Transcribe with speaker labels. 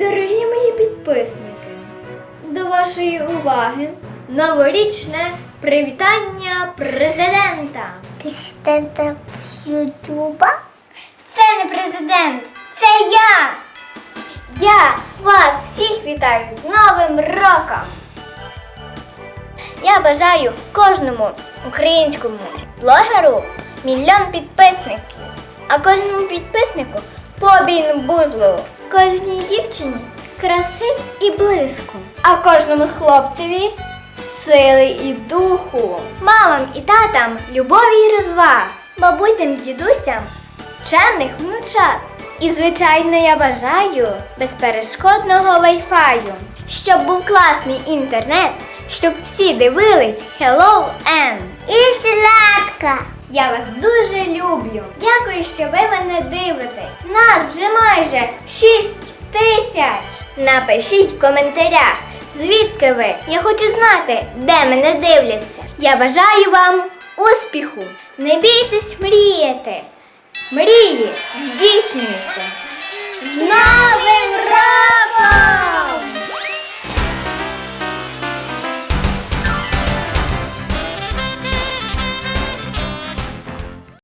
Speaker 1: Дорогі мої підписники, до вашої уваги новорічне привітання президента.
Speaker 2: Президента Ютуба.
Speaker 1: Це не президент, це я. Я вас всіх вітаю з Новим роком. Я бажаю кожному українському блогеру мільйон підписників, а кожному підписнику по бузлу, кожній дівчині краси і блиску, а кожному хлопцеві сили і духу, мамам і татам любові і розваг, бабусям, і дідусям чемних внучат. І, звичайно, я бажаю безперешкодного вайфаю, щоб був класний інтернет, щоб всі дивились Hello N.
Speaker 2: І сладка.
Speaker 1: Я вас дуже люблю. Дякую, що ви мене дивитесь. Нас 6 тисяч. Напишіть в коментарях, звідки ви. Я хочу знати, де мене дивляться. Я бажаю вам успіху. Не бійтесь мріяти. Мрії здійснюються. З Новим